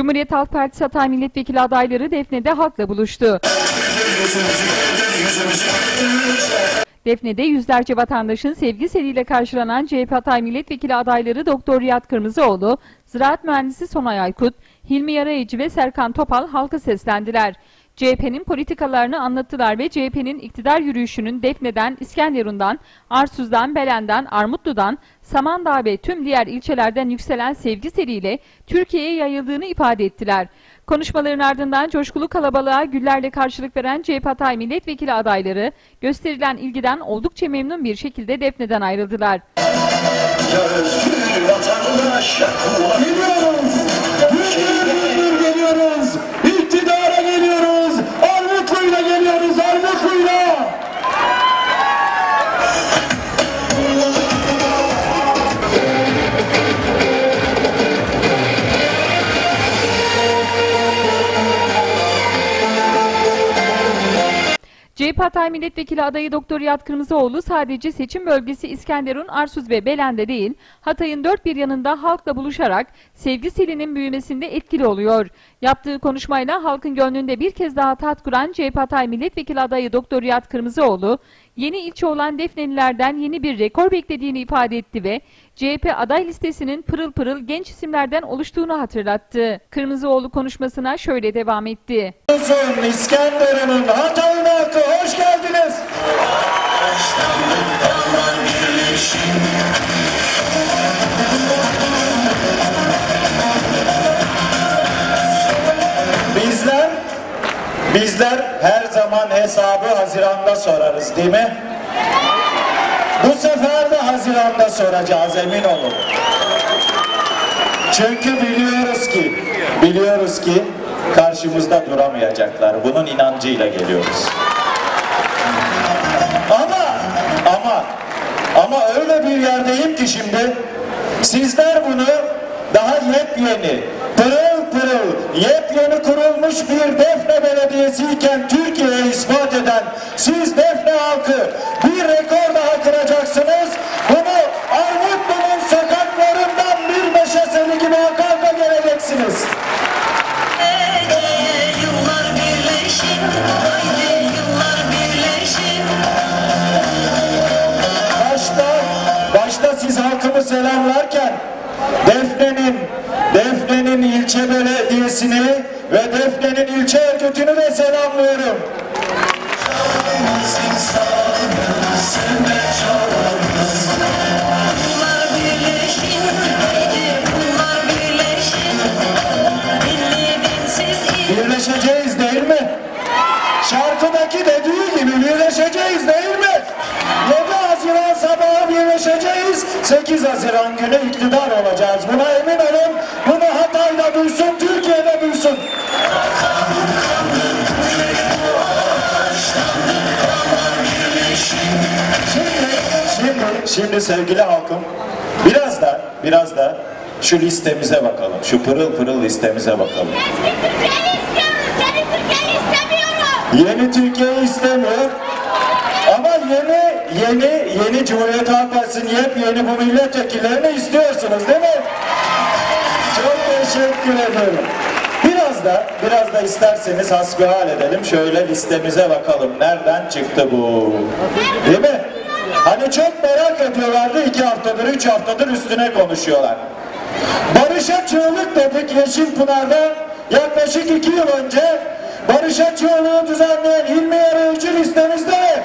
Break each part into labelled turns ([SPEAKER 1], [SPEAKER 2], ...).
[SPEAKER 1] Cumhuriyet Halk Partisi Hatay Milletvekili adayları Defne'de halkla buluştu. Defne'de yüzlerce vatandaşın sevgi seriyle karşılanan CHP Hatay Milletvekili adayları Doktor Riyad Kırmızıoğlu, Ziraat Mühendisi Sonay Aykut, Hilmi Yarayıcı ve Serkan Topal halka seslendiler. CHP'nin politikalarını anlattılar ve CHP'nin iktidar yürüyüşünün Defne'den, İskenderun'dan, Arsuz'dan, Belen'den, Armutlu'dan, Samandağ ve tüm diğer ilçelerden yükselen sevgi seriyle Türkiye'ye yayıldığını ifade ettiler. Konuşmaların ardından coşkulu kalabalığa güllerle karşılık veren CHP Hatay milletvekili adayları gösterilen ilgiden oldukça memnun bir şekilde Defne'den ayrıldılar.
[SPEAKER 2] Ya özgür vatandaş.
[SPEAKER 1] CHP Hatay Milletvekili adayı Doktor Yat Kırmızıoğlu sadece seçim bölgesi İskenderun, Arsuz ve Belen'de değil, Hatay'ın dört bir yanında halkla buluşarak sevgi silinin büyümesinde etkili oluyor. Yaptığı konuşmayla halkın gönlünde bir kez daha tat kuran CHP Hatay Milletvekili adayı Doktor Yat Kırmızıoğlu, yeni ilçe olan Defnelilerden yeni bir rekor beklediğini ifade etti ve CHP aday listesinin pırıl pırıl genç isimlerden oluştuğunu hatırlattı. Kırmızıoğlu konuşmasına şöyle devam etti.
[SPEAKER 3] İskenderun'un Hatay'ın sorarız değil mi? Bu sefer de Haziran'da soracağız emin olun. Çünkü biliyoruz ki, biliyoruz ki karşımızda duramayacaklar. Bunun inancıyla geliyoruz. Ama, ama, ama öyle bir yerdeyim ki şimdi sizler bunu daha yepyeni, pırıl pırıl, yepyeni kurulmuş bir Defne Belediyesi iken Türkiye'ye ispat eden siz Defne halkı bir rekor daha kıracaksınız. Bunu Armutlu'nun sokaklarından bir meşeseli gibi akar da geleceksiniz.
[SPEAKER 4] Yıllar birleşin, haydi yıllar birleşin.
[SPEAKER 3] Başta, başta siz halkımı selamlarken Defne'nin Defne'nin ilçe belediyesini ve Defne'nin ilçe örgütünü de selamlıyorum. Birleşeceğiz değil mi? Şarkıdaki dediği gibi birleşeceğiz değil mi? 7 Haziran sabahı birleşeceğiz. 8 Haziran günü iktidar olacağız. Buna emin olun. Şimdi, sevgili halkım biraz da biraz da şu listemize bakalım. Şu pırıl pırıl listemize bakalım.
[SPEAKER 5] Türkiye'yi Türkiye'yi istemiyorum.
[SPEAKER 3] Yeni Türkiye istemiyor. Ama yeni yeni yeni Cumhuriyet Halk Partisi'nin yepyeni bu milletvekillerini istiyorsunuz değil mi? Çok teşekkür ederim. Biraz da biraz da isterseniz hasbihal edelim. Şöyle listemize bakalım. Nereden çıktı bu? Değil mi? Hani çok merak ediyorlardı iki haftadır, üç haftadır üstüne konuşuyorlar. Barış'a çığlık dedik Yeşilpınar'da yaklaşık iki yıl önce Barış'a çığlığı düzenleyen Hilmi Yarayıcı listemizde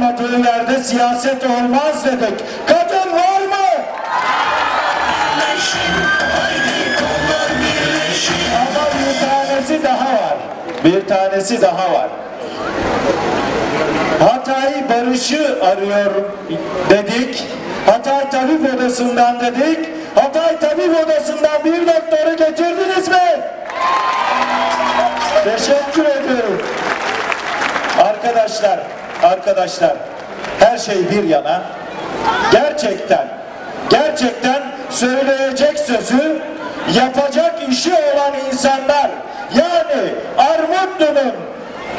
[SPEAKER 3] olmadığı yerde siyaset olmaz dedik. Kadın var mı? Ama bir tanesi daha var. Bir tanesi daha var. Hatay barışı arıyor dedik. Hatay Tabip Odası'ndan dedik. Hatay Tabip Odası'ndan bir doktoru getirdiniz mi? Teşekkür ediyorum. Arkadaşlar, arkadaşlar her şey bir yana gerçekten gerçekten söyleyecek sözü yapacak işi olan insanlar yani Armutlu'nun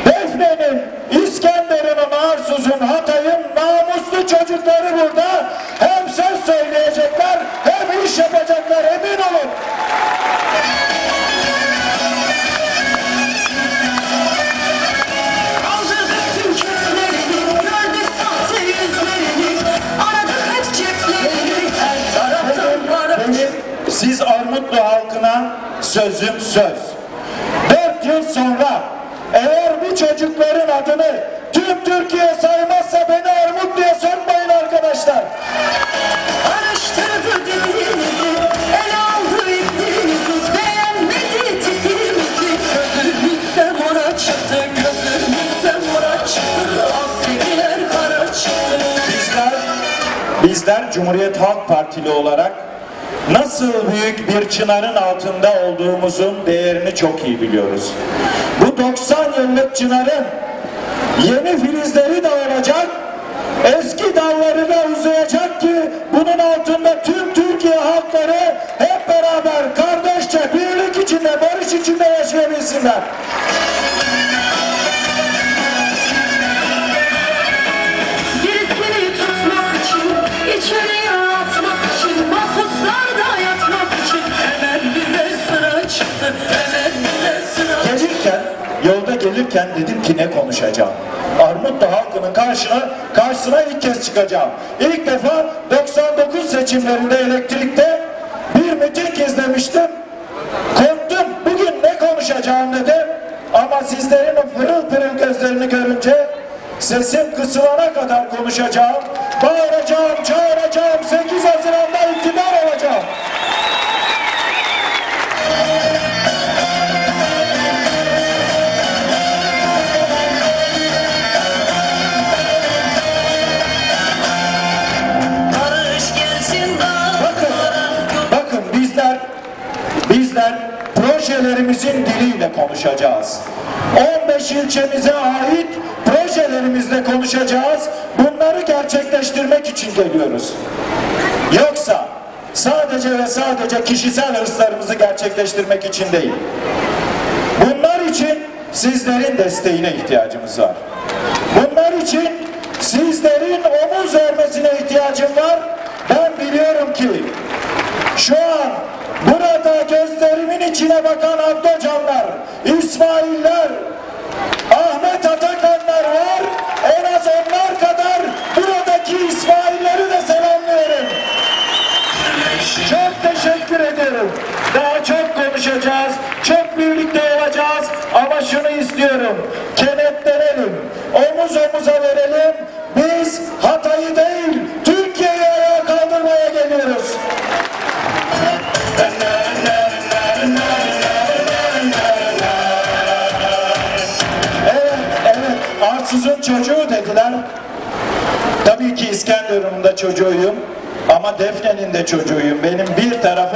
[SPEAKER 3] Defne'nin, İskenderun'un, Arsuz'un, Hatay'ın namuslu çocukları burada hem söz söyleyecekler hem iş yapacaklar emin olun. Armutlu halkına sözüm söz. Dört yıl sonra eğer bu çocukların adını tüm Türkiye saymazsa beni Armutlu'ya sokmayın arkadaşlar.
[SPEAKER 4] Araştırdı dilimizi, ele aldı ipliğimizi, beğenmedi tipimizi. Gözümüzse mora çıktı, gözümüzse mora çıktı, affediler kara çıktı.
[SPEAKER 3] Bizler, bizler Cumhuriyet Halk Partili olarak nasıl büyük bir çınarın altında olduğumuzun değerini çok iyi biliyoruz. Bu 90 yıllık çınarın yeni filizleri de olacak, eski dalları da uzayacak ki bunun altında tüm Türkiye halkları gelirken dedim ki ne konuşacağım? Armutlu halkının karşına, karşısına ilk kez çıkacağım. İlk defa 99 seçimlerinde elektrikte bir miting izlemiştim. Korktum. Bugün ne konuşacağım dedim. Ama sizlerin o pırıl pırıl gözlerini görünce sesim kısılana kadar konuşacağım. Bağıracağım, çağıracağım. 8 Haziran'da konuşacağız. 15 ilçemize ait projelerimizle konuşacağız. Bunları gerçekleştirmek için geliyoruz. Yoksa sadece ve sadece kişisel hırslarımızı gerçekleştirmek için değil. Bunlar için sizlerin desteğine ihtiyacımız var. Bunlar için sizlerin omuz vermesine ihtiyacım var. Ben biliyorum ki şu an burada gözlerimin içine bakan Abdocanlar, İsmailler, Ahmet Atakanlar var. En az onlar kadar buradaki İsmailleri de selamlıyorum. Çok teşekkür ederim. Daha çok konuşacağız, çok birlikte olacağız ama şunu istiyorum. Kenetlenelim, omuz omuza verelim. Biz Hatay'ı değil, Türkiye'yi ayağa kaldırmaya geliyoruz. Tabii ki İskenderun'un da çocuğuyum. Ama Defne'nin de çocuğuyum. Benim bir tarafım